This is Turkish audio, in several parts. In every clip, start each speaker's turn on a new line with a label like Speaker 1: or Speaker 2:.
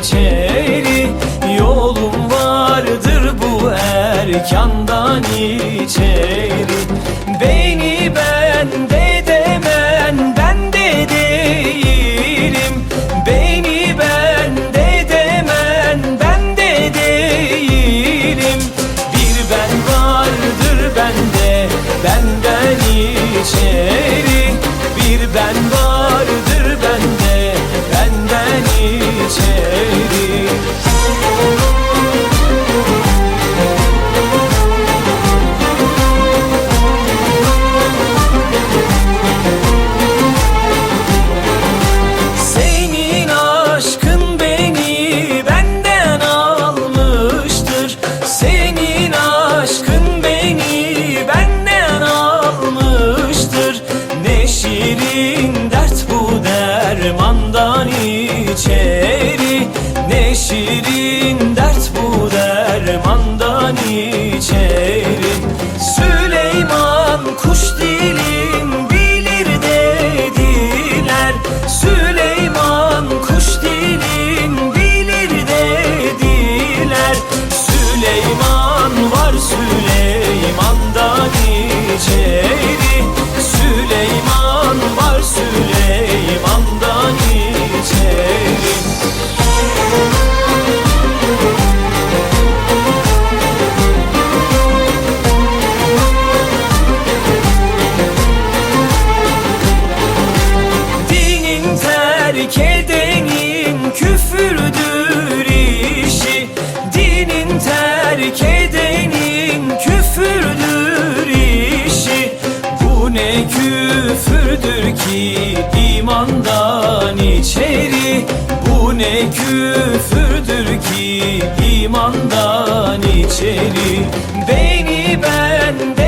Speaker 1: içeri Yolum vardır bu erkandan içeri. Beni bende demen ben de değilim. Beni bende demen ben de değilim. Bir ben vardır bende benden içeri. Bir ben vardır şirin terk küfürdür işi. Dinin terk edenin küfürdür işi. Bu ne küfürdür ki imandan içeri? Bu ne küfürdür ki imandan içeri? Beni ben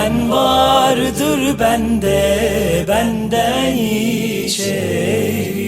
Speaker 1: Ben vardır bende benden içeri